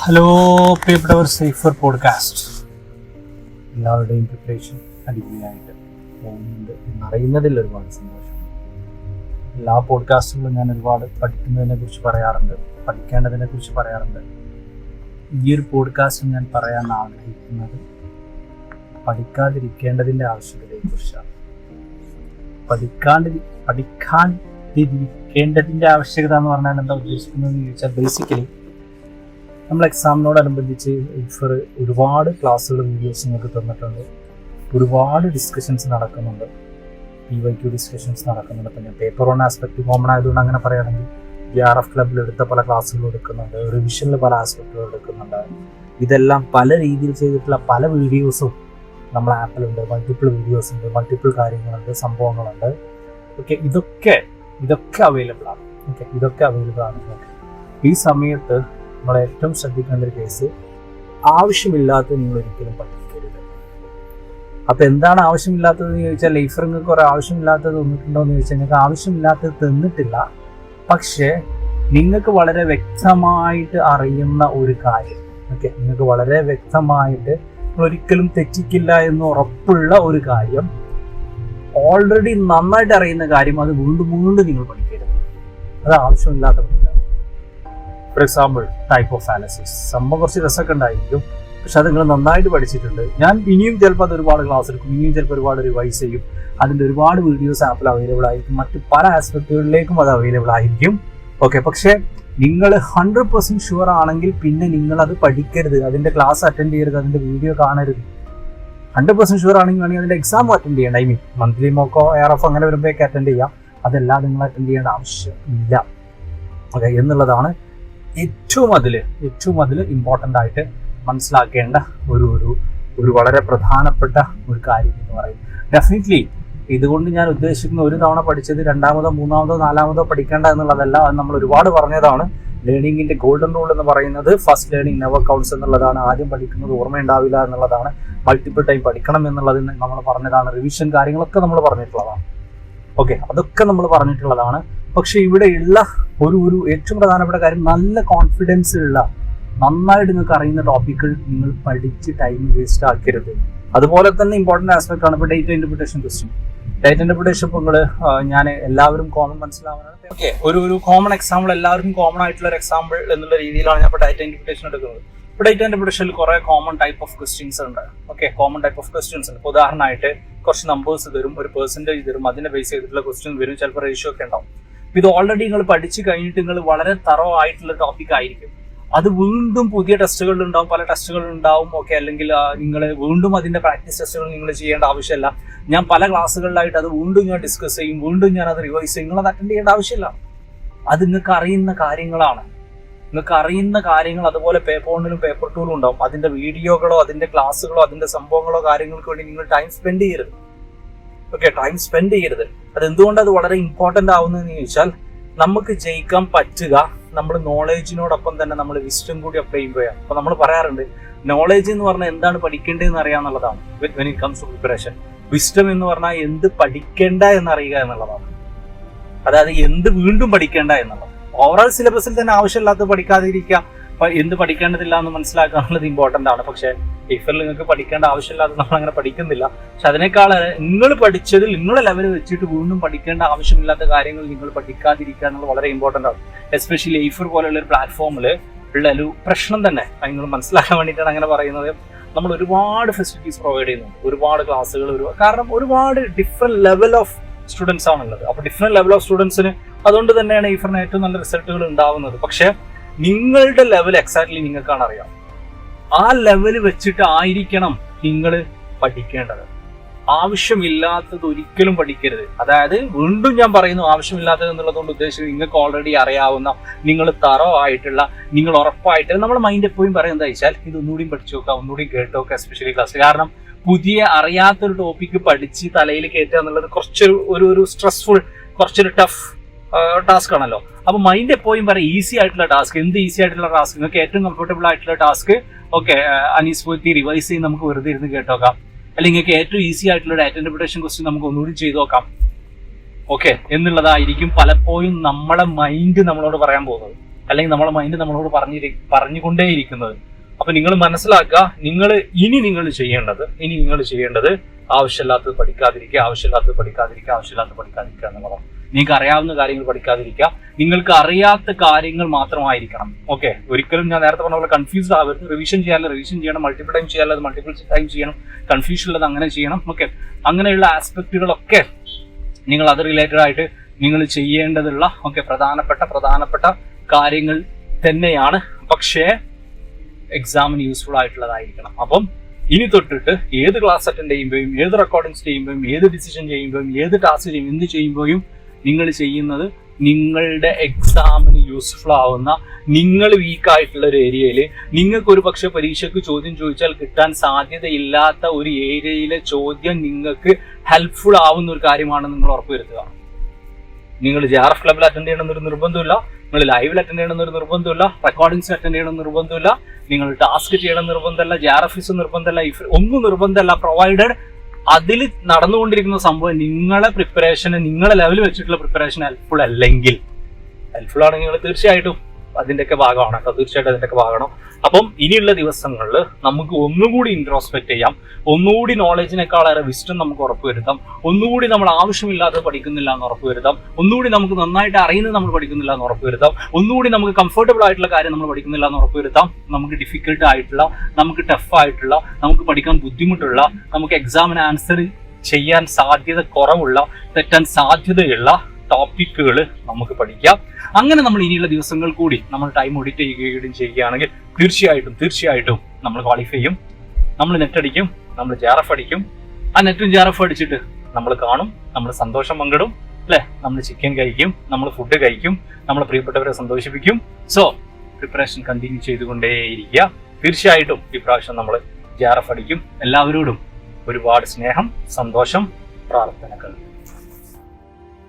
Hello പ്രിയപ്പെട്ടവർ safer podcast എല്ലാവരുടെയും preparation അടിപൊളിയായിട്ട് പോകുന്നുണ്ട് എന്നറിയുന്നതിൽ ഒരുപാട് സന്തോഷം. എല്ലാ പോഡ്കാസ്റ്റുകളും ഞാൻ ഒരുപാട് പഠിക്കുന്നതിനെ കുറിച്ച് പറയാറുണ്ട് പഠിക്കേണ്ടതിനെ കുറിച്ച് പറയാറുണ്ട്. ഈ ഒരു പോഡ്കാസ്റ്റിൽ ഞാൻ പറയാൻ ആഗ്രഹിക്കുന്നത് പഠിക്കാതിരിക്കേണ്ടതിന്റെ ആവശ്യകതയെ കുറിച്ചാണ് പഠിക്കാണ്ടി പഠിക്കാണ്ടിരിക്കേണ്ടതിന്റെ ആവശ്യകത എന്ന് പറഞ്ഞാൽ എന്താ ഉദ്ദേശിക്കുന്നതെന്ന് ചോദിച്ചാൽ ബേസിക്കലി നമ്മൾ എക്സാമിനോടനുബന്ധിച്ച് ഇഫർ ഒരുപാട് ക്ലാസ്സുകൾ വീഡിയോസ് നിങ്ങൾക്ക് തന്നിട്ടുണ്ട്. ഒരുപാട് ഡിസ്കഷൻസ് നടക്കുന്നുണ്ട്. പി വൈ ക്യു ഡിസ്കഷൻസ് നടക്കുന്നുണ്ട്. പിന്നെ പേപ്പർ വൺ ആസ്പെക്ട് കോമൺ ആയതുകൊണ്ട് അങ്ങനെ പറയുകയാണെങ്കിൽ ബി ആർ എഫ് ക്ലബിൽ എടുത്ത പല ക്ലാസ്സുകൾ എടുക്കുന്നുണ്ട്. റിവിഷനിൽ പല ആസ്പെക്റ്റുകൾ എടുക്കുന്നുണ്ട്. ഇതെല്ലാം പല രീതിയിൽ ചെയ്തിട്ടുള്ള പല വീഡിയോസും നമ്മളെ ആപ്പിലുണ്ട് മൾട്ടിപ്പിൾ വീഡിയോസ് ഉണ്ട്. മൾട്ടിപ്പിൾ കാര്യങ്ങളുണ്ട്. സംഭവങ്ങളുണ്ട്. ഓക്കെ ഇതൊക്കെ ഇതൊക്കെ അവൈലബിൾ ആണ്. ഓക്കെ ഇതൊക്കെ അവൈലബിൾ ആണ്. ഈ സമയത്ത് നമ്മൾ ഏറ്റവും ശ്രദ്ധിക്കേണ്ട ഒരു കേസ് ആവശ്യമില്ലാത്തത് നിങ്ങൾ ഒരിക്കലും പഠിക്കരുത് അപ്പൊ എന്താണ് ആവശ്യമില്ലാത്തതെന്ന് ചോദിച്ചാൽ ലൈഫർ നിങ്ങൾക്ക് കുറെ ആവശ്യമില്ലാത്തത് തന്നിട്ടുണ്ടോ എന്ന് ചോദിച്ചാൽ നിങ്ങൾക്ക് ആവശ്യമില്ലാത്തത് തന്നിട്ടില്ല. പക്ഷേ നിങ്ങൾക്ക് വളരെ വ്യക്തമായിട്ട് അറിയുന്ന ഒരു കാര്യം ഓക്കെ നിങ്ങൾക്ക് വളരെ വ്യക്തമായിട്ട് നിങ്ങൾ ഒരിക്കലും തെറ്റിക്കില്ല എന്ന് ഉറപ്പുള്ള ഒരു കാര്യം ഓൾറെഡി നന്നായിട്ട് അറിയുന്ന കാര്യം അത് വീണ്ടും വീണ്ടും നിങ്ങൾ പഠിക്കരുത്. അത് ആവശ്യമില്ലാത്ത for example type of fallacies സംഭവം കുറച്ച് രസമൊക്കെ ഉണ്ടായിരിക്കും. പക്ഷെ അത് നിങ്ങൾ നന്നായിട്ട് പഠിച്ചിട്ടുണ്ട്. ഞാൻ ഇനിയും ചിലപ്പോൾ അത് ഒരുപാട് ക്ലാസ് എടുക്കും. ഇനിയും ചിലപ്പോൾ ഒരുപാട് റിവൈസ് ചെയ്യും. അതിന്റെ ഒരുപാട് വീഡിയോസ് ആപ്പിൽ അവൈലബിൾ ആയിരിക്കും. മറ്റ് പല ആസ്പെക്റ്റുകളിലേക്കും അത് അവൈലബിൾ ആയിരിക്കും. ഓക്കെ പക്ഷേ നിങ്ങൾ ഹൺഡ്രഡ് പെർസെന്റ് ഷുവർ ആണെങ്കിൽ പിന്നെ നിങ്ങൾ അത് പഠിക്കരുത്. അതിന്റെ ക്ലാസ് അറ്റൻഡ് ചെയ്യരുത്. അതിന്റെ വീഡിയോ കാണരുത്. ഹൺഡ്രഡ് പെർസെന്റ് ഷുവർ ആണെങ്കിൽ വേണമെങ്കിൽ അതിന്റെ എക്സാം അറ്റൻഡ് ചെയ്യണം. ഐ മീൻ മന്ത്ലി മോക്കോ എയർ ഓഫ് അങ്ങനെ വരുമ്പോഴേക്ക് അറ്റൻഡ് ചെയ്യാം. അതെല്ലാം നിങ്ങൾ അറ്റൻഡ് ചെയ്യേണ്ട ആവശ്യമില്ല ഓക്കെ എന്നുള്ളതാണ് ഏറ്റവും അതിൽ ഏറ്റവും അതിൽ ഇമ്പോർട്ടന്റ് ആയിട്ട് മനസ്സിലാക്കേണ്ട ഒരു ഒരു ഒരു വളരെ പ്രധാനപ്പെട്ട ഒരു കാര്യം എന്ന് പറയും. ഡെഫിനറ്റ്ലി ഇതുകൊണ്ട് ഞാൻ ഉദ്ദേശിക്കുന്ന ഒരു തവണ പഠിച്ചത് രണ്ടാമതോ മൂന്നാമതോ നാലാമതോ പഠിക്കേണ്ട എന്നുള്ളതല്ല. അത് നമ്മൾ ഒരുപാട് പറഞ്ഞതാണ്. ലേണിങ്ങിന്റെ ഗോൾഡൻ റൂൾ എന്ന് പറയുന്നത് ഫസ്റ്റ് ലേണിംഗ് നെവർ കൗൺസ് എന്നുള്ളതാണ്. ആദ്യം പഠിക്കുന്നത് ഓർമ്മയുണ്ടാവില്ല എന്നുള്ളതാണ്. മൾട്ടിപ്പിൾ ടൈം പഠിക്കണം എന്നുള്ളത് നമ്മൾ പറഞ്ഞതാണ്. റിവിഷൻ കാര്യങ്ങളൊക്കെ നമ്മൾ പറഞ്ഞിട്ടുള്ളതാണ്. ഓക്കെ അതൊക്കെ നമ്മൾ പറഞ്ഞിട്ടുള്ളതാണ്. പക്ഷെ ഇവിടെയുള്ള ഒരു ഒരു ഏറ്റവും പ്രധാനപ്പെട്ട കാര്യം നല്ല കോൺഫിഡൻസ് ഉള്ള നന്നായിട്ട് നിങ്ങൾക്ക് അറിയുന്ന ടോപ്പിക്കുകൾ നിങ്ങൾ പഠിച്ച് ടൈം വേസ്റ്റ് ആക്കരുത്. അതുപോലെ തന്നെ ഇമ്പോർട്ടന്റ് ആസ്പെക്ട് ആണ് ഇപ്പോൾ data interpretation question data interpretation ഇപ്പോൾ നിങ്ങൾ ഞാൻ എല്ലാവരും കോമൺ മനസ്സിലാവാനാണ് ഓക്കെ ഒരു ഒരു കോമൺ എക്സാമ്പിൾ എല്ലാവർക്കും കോമൺ ആയിട്ടുള്ള ഒരു എക്സാമ്പിൾ എന്നുള്ള രീതിയിലാണ് ഞാൻ ഇപ്പോൾ ഡേറ്റ ഇന്റർപ്രിട്ടേഷൻ എടുക്കുന്നത്. ഇപ്പോൾ ഡേറ്റ ഇന്റർപ്രിട്ടേഷനിൽ കുറെ കോമൺ ടൈപ്പ് ഓഫ് ക്വസ്റ്റ്യൻസ് ഉണ്ട്. Okay common type of questions ഉണ്ട്. ഉദാഹരണമായിട്ട് കുറച്ച് നമ്പേഴ്സ് തരും ഒരു പെർസെന്റേജ് തരും അതിനെ ബേസ് ചെയ്തിട്ടുള്ള ക്വസ്റ്റ്യൻ വരും ചിലപ്പോൾ റേഷ്യോ ഒക്കെ ഉണ്ടാവും. ഇത് ഓൾറെഡി നിങ്ങൾ പഠിച്ചു കഴിഞ്ഞിട്ട് നിങ്ങൾ വളരെ തറോ ആയിട്ടുള്ള ടോപ്പിക് ആയിരിക്കും. അത് വീണ്ടും പുതിയ ടെസ്റ്റുകൾ ഉണ്ടാവും പല ടെസ്റ്റുകൾ ഉണ്ടാവും ഓക്കെ അല്ലെങ്കിൽ നിങ്ങൾ വീണ്ടും അതിന്റെ പ്രാക്ടീസ് ടെസ്റ്റുകൾ നിങ്ങൾ ചെയ്യേണ്ട ആവശ്യമില്ല. ഞാൻ പല ക്ലാസ്സുകളിലായിട്ട് അത് വീണ്ടും ഞാൻ ഡിസ്കസ് ചെയ്യും വീണ്ടും ഞാൻ അത് റിവൈസ് ചെയ്യും നിങ്ങൾ അത് അറ്റൻഡ് ചെയ്യേണ്ട ആവശ്യമില്ല. അത് നിങ്ങൾക്ക് അറിയുന്ന കാര്യങ്ങളാണ്. നിങ്ങൾക്ക് അറിയുന്ന കാര്യങ്ങൾ അതുപോലെ പേപ്പർ വണ്ണിലും പേപ്പർ ടൂലും ഉണ്ടാവും. അതിന്റെ വീഡിയോകളോ അതിന്റെ ക്ലാസ്സുകളോ അതിന്റെ സംഭവങ്ങളോ കാര്യങ്ങൾക്ക് വേണ്ടി നിങ്ങൾ ടൈം സ്പെൻഡ് ചെയ്യരുത്. ഓക്കെ ടൈം സ്പെൻഡ് ചെയ്യരുത്. അത് എന്തുകൊണ്ട് അത് വളരെ ഇമ്പോർട്ടന്റ് ആവുന്നതെന്ന് ചോദിച്ചാൽ നമുക്ക് ജയിക്കാൻ പറ്റുക നമ്മൾ നോളേജിനോടൊപ്പം തന്നെ നമ്മൾ വിസ്റ്റം കൂടി അപ്ലൈ പോയാൽ അപ്പോൾ നമ്മൾ പറയാറുണ്ട് നോളേജ് എന്ന് പറഞ്ഞാൽ എന്താണ് പഠിക്കേണ്ടതെന്ന് അറിയാന്നുള്ളതാണ് when it comes to preparation wisdom എന്ന് പറഞ്ഞാൽ എന്ത് പഠിക്കേണ്ട എന്നറിയുക എന്നുള്ളതാണ്. അതായത് എന്ത് വീണ്ടും പഠിക്കേണ്ട എന്നുള്ളത്. ഓവറോൾ സിലബസിൽ തന്നെ ആവശ്യമില്ലാത്ത പഠിക്കാതിരിക്കുക. എന്ത് പഠിക്കേണ്ടതില്ല എന്ന് മനസ്സിലാക്കാനുള്ളത് ഇമ്പോർട്ടന്റ് ആണ്. പക്ഷേ ഇഫിൽ നിങ്ങൾക്ക് പഠിക്കേണ്ട ആവശ്യമില്ലാതെ നമ്മൾ അങ്ങനെ പഠിക്കുന്നില്ല. പക്ഷെ അതിനേക്കാൾ നിങ്ങൾ പഠിച്ചതിൽ നിങ്ങളുടെ ലെവൽ വെച്ചിട്ട് വീണ്ടും പഠിക്കേണ്ട ആവശ്യമില്ലാത്ത കാര്യങ്ങൾ നിങ്ങൾ പഠിക്കാതിരിക്കുക എന്നുള്ളത് വളരെ ഇമ്പോർട്ടന്റ് ആണ്. എസ്പെഷ്യലി ഐഫർ പോലെയുള്ള ഒരു പ്ലാറ്റ്ഫോമിൽ ഉള്ള ഒരു പ്രശ്നം തന്നെ നിങ്ങൾ മനസ്സിലാക്കാൻ വേണ്ടിയിട്ടാണ് അങ്ങനെ പറയുന്നത്. നമ്മൾ ഒരുപാട് ഫെസിലിറ്റീസ് പ്രൊവൈഡ് ചെയ്യുന്നുണ്ട്. ഒരുപാട് ക്ലാസ്സുകൾ ഒരു കാരണം ഒരുപാട് ഡിഫറെന്റ് ലെവൽ ഓഫ് സ്റ്റുഡൻസ് ആണുള്ളത്. അപ്പോൾ ഡിഫറെന്റ് ലെവൽ ഓഫ് സ്റ്റുഡൻസിന് അതുകൊണ്ട് തന്നെയാണ് ഈഫറിന് ഏറ്റവും നല്ല റിസൾട്ടുകൾ ഉണ്ടാവുന്നത്. പക്ഷേ നിങ്ങളുടെ ലെവൽ എക്സാക്ട്ലി നിങ്ങൾക്കാണ് അറിയാം. ആ ലെവൽ വെച്ചിട്ട് ആയിരിക്കണം നിങ്ങൾ പഠിക്കേണ്ടത്. ആവശ്യമില്ലാത്തത് ഒരിക്കലും പഠിക്കരുത്. അതായത് വീണ്ടും ഞാൻ പറയുന്നു ആവശ്യമില്ലാത്തത് എന്നുള്ളതുകൊണ്ട് ഉദ്ദേശിച്ചത് നിങ്ങൾക്ക് ഓൾറെഡി അറിയാവുന്ന നിങ്ങൾ തറോ ആയിട്ടുള്ള നിങ്ങൾ ഉറപ്പായിട്ട് നമ്മുടെ മൈൻഡ് എപ്പോഴും പറയുന്നത് വെച്ചാൽ ഇത് ഒന്നുകൂടി പഠിച്ചു നോക്കുക ഒന്നുകൂടി കേട്ട് നോക്കുക എസ്പെഷ്യലി ക്ലാസ് കാരണം പുതിയ അറിയാത്തൊരു ടോപ്പിക്ക് പഠിച്ച് തലയിൽ കയറ്റുക എന്നുള്ളത് കുറച്ചൊരു ഒരു ഒരു സ്ട്രെസ്ഫുൾ കുറച്ചൊരു ടഫ് ടാസ്ക് ആണല്ലോ. അപ്പൊ മൈൻഡ് എപ്പോഴും പറയും ഈസി ആയിട്ടുള്ള ടാസ്ക് എന്ത് ഈസി ആയിട്ടുള്ള ടാസ്ക് നിങ്ങൾക്ക് ഏറ്റവും കംഫർട്ടബിൾ ആയിട്ടുള്ള ടാസ്ക് ഓക്കെ അനീസ് പോയി റിവൈസ് ചെയ്ത് നമുക്ക് വെറുതെ ഇരുന്ന് കേട്ടോക്കാം. അല്ലെങ്കിൽ നിങ്ങൾക്ക് ഏറ്റവും ഈസി ആയിട്ടുള്ള ഡാറ്റ ഇന്റർപ്രിട്ടേഷൻ ക്വസ്റ്റ്യൻ നമുക്ക് ഒന്നുകൂടി ചെയ്തു നോക്കാം. ഓക്കെ എന്നുള്ളതായിരിക്കും പലപ്പോഴും നമ്മളെ മൈൻഡ് നമ്മളോട് പറയാൻ പോകുന്നത്. അല്ലെങ്കിൽ നമ്മളെ മൈൻഡ് നമ്മളോട് പറഞ്ഞിരി പറഞ്ഞുകൊണ്ടേയിരിക്കുന്നത്. അപ്പൊ നിങ്ങൾ മനസ്സിലാക്കുക നിങ്ങൾ ഇനി നിങ്ങൾ ചെയ്യേണ്ടത് ഇനി നിങ്ങൾ ചെയ്യേണ്ടത് ആവശ്യമില്ലാത്തത് പഠിക്കാതിരിക്കുക ആവശ്യമില്ലാത്തത് പഠിക്കാതിരിക്കുക ആവശ്യമില്ലാത്തത് പഠിക്കാതിരിക്കുക എന്നുള്ളതാണ്. നിങ്ങൾക്ക് അറിയാവുന്ന കാര്യങ്ങൾ പഠിക്കാതിരിക്കുക. നിങ്ങൾക്ക് അറിയാത്ത കാര്യങ്ങൾ മാത്രമായിരിക്കണം. ഓക്കെ ഒരിക്കലും ഞാൻ നേരത്തെ പറഞ്ഞ പോലെ കൺഫ്യൂസ്ഡ് ആവരുത്. റിവിഷൻ ചെയ്യാനുള്ള റിവിഷൻ ചെയ്യണം. മൾട്ടിപ്പിൾ ടൈം ചെയ്യാനുള്ളത് മൾട്ടിപ്പിൾ ടൈം ചെയ്യണം. കൺഫ്യൂഷൻ ഉള്ളത് അങ്ങനെ ചെയ്യണം. ഓക്കെ അങ്ങനെയുള്ള ആസ്പെക്റ്റുകളൊക്കെ നിങ്ങൾ അത് റിലേറ്റഡ് ആയിട്ട് നിങ്ങൾ ചെയ്യേണ്ടതുള്ള ഓക്കെ പ്രധാനപ്പെട്ട പ്രധാനപ്പെട്ട കാര്യങ്ങൾ തന്നെയാണ്. പക്ഷേ എക്സാമിന് യൂസ്ഫുൾ ആയിട്ടുള്ളതായിരിക്കണം. അപ്പം ഇനി തൊട്ടിട്ട് ഏത് ക്ലാസ് അറ്റൻഡ് ചെയ്യുമ്പോഴും ഏത് റെക്കോർഡിങ്സ് ചെയ്യുമ്പോഴും ഏത് ഡിസിഷൻ ചെയ്യുമ്പോഴും ഏത് ടാസ്ക് ചെയ്യും എന്ത് ചെയ്യുമ്പോഴും നിങ്ങൾ ചെയ്യുന്നത് നിങ്ങളുടെ എക്സാമിന് യൂസ്ഫുൾ ആവുന്ന നിങ്ങൾ വീക്ക് ആയിട്ടുള്ള ഒരു ഏരിയയിൽ നിങ്ങൾക്ക് ഒരു പക്ഷെ പരീക്ഷയ്ക്ക് ചോദ്യം ചോദിച്ചാൽ കിട്ടാൻ സാധ്യതയില്ലാത്ത ഒരു ഏരിയയിലെ ചോദ്യം നിങ്ങൾക്ക് ഹെൽപ്ഫുൾ ആവുന്ന ഒരു കാര്യമാണ് നിങ്ങൾ ഉറപ്പുവരുത്തുക നിങ്ങൾ ജെ ആർ എഫ് ക്ലബിൽ അറ്റൻഡ് ചെയ്യണമെന്നൊരു നിർബന്ധമില്ല നിങ്ങൾ ലൈവിൽ അറ്റൻഡ് ചെയ്യണമെന്നൊരു നിർബന്ധമില്ല റെക്കോർഡിങ്സ് അറ്റൻഡ് ചെയ്യണമെന്ന് നിർബന്ധമില്ല നിങ്ങൾ ടാസ്ക് ചെയ്യണം നിർബന്ധമല്ല. ജെ ആർ എഫ് നിർബന്ധമല്ല. ഒന്നും നിർബന്ധമല്ല. പ്രൊവൈഡഡ് അതിൽ നടന്നുകൊണ്ടിരിക്കുന്ന സംഭവം നിങ്ങളെ പ്രിപ്പറേഷന് നിങ്ങളെ ലെവൽ വെച്ചിട്ടുള്ള പ്രിപ്പറേഷൻ ഹെൽപ്ഫുൾ അല്ലെങ്കിൽ ഹെൽപ്ഫുൾ ആണെങ്കിൽ നിങ്ങൾ തീർച്ചയായിട്ടും അതിന്റെയൊക്കെ ഭാഗമാണ്. കേട്ടോ തീർച്ചയായിട്ടും അതിന്റെയൊക്കെ ഭാഗമാണ്. അപ്പം ഇനിയുള്ള ദിവസങ്ങളിൽ നമുക്ക് ഒന്നുകൂടി ഇൻട്രോസ്പെക്ട് ചെയ്യാം. ഒന്നുകൂടി നോളജിനേക്കാളേറെ വിസ്റ്റം നമുക്ക് ഉറപ്പുവരുത്താം. ഒന്നുകൂടി നമ്മൾ ആവശ്യമില്ലാതെ പഠിക്കുന്നില്ല എന്ന് ഉറപ്പുവരുത്താം. ഒന്നുകൂടി നമുക്ക് നന്നായിട്ട് അറിയുന്നത് നമ്മൾ പഠിക്കുന്നില്ല എന്ന് ഉറപ്പുവരുത്താം. ഒന്നുകൂടി നമുക്ക് കംഫർട്ടബിൾ ആയിട്ടുള്ള കാര്യം നമ്മൾ പഠിക്കുന്നില്ല എന്ന് ഉറപ്പുവരുത്താം. നമുക്ക് ഡിഫിക്കൽട്ട് ആയിട്ടുള്ള നമുക്ക് ടഫ് ആയിട്ടുള്ള നമുക്ക് പഠിക്കാൻ ബുദ്ധിമുട്ടുള്ള നമുക്ക് എക്സാമിന് ആൻസർ ചെയ്യാൻ സാധ്യത കുറവുള്ള തെറ്റാൻ സാധ്യതയുള്ള ടോപ്പിക്കുകൾ നമുക്ക് പഠിക്കാം. അങ്ങനെ നമ്മൾ ഇനിയുള്ള ദിവസങ്ങൾ കൂടി നമ്മൾ ടൈം ഓഡിറ്റ് ചെയ്യുകയും ചെയ്യുകയാണെങ്കിൽ തീർച്ചയായിട്ടും തീർച്ചയായിട്ടും നമ്മൾ ക്വാളിഫൈ ചെയ്യും. നമ്മൾ നെറ്റ് അടിക്കും നമ്മൾ ജാറഫ് അടിക്കും. ആ നെറ്റും ജാറഫ് അടിച്ചിട്ട് നമ്മൾ കാണും നമ്മൾ സന്തോഷം പങ്കിടും അല്ലെ? നമ്മൾ ചിക്കൻ കഴിക്കും നമ്മൾ ഫുഡ് കഴിക്കും നമ്മൾ പ്രിയപ്പെട്ടവരെ സന്തോഷിപ്പിക്കും. സോ പ്രിപ്പറേഷൻ കണ്ടിന്യൂ ചെയ്തുകൊണ്ടേയിരിക്കുക. തീർച്ചയായിട്ടും ഇപ്രാവശ്യം നമ്മൾ ജാറഫ് അടിക്കും. എല്ലാവരോടും ഒരുപാട് സ്നേഹം സന്തോഷം പ്രാർത്ഥനകൾ.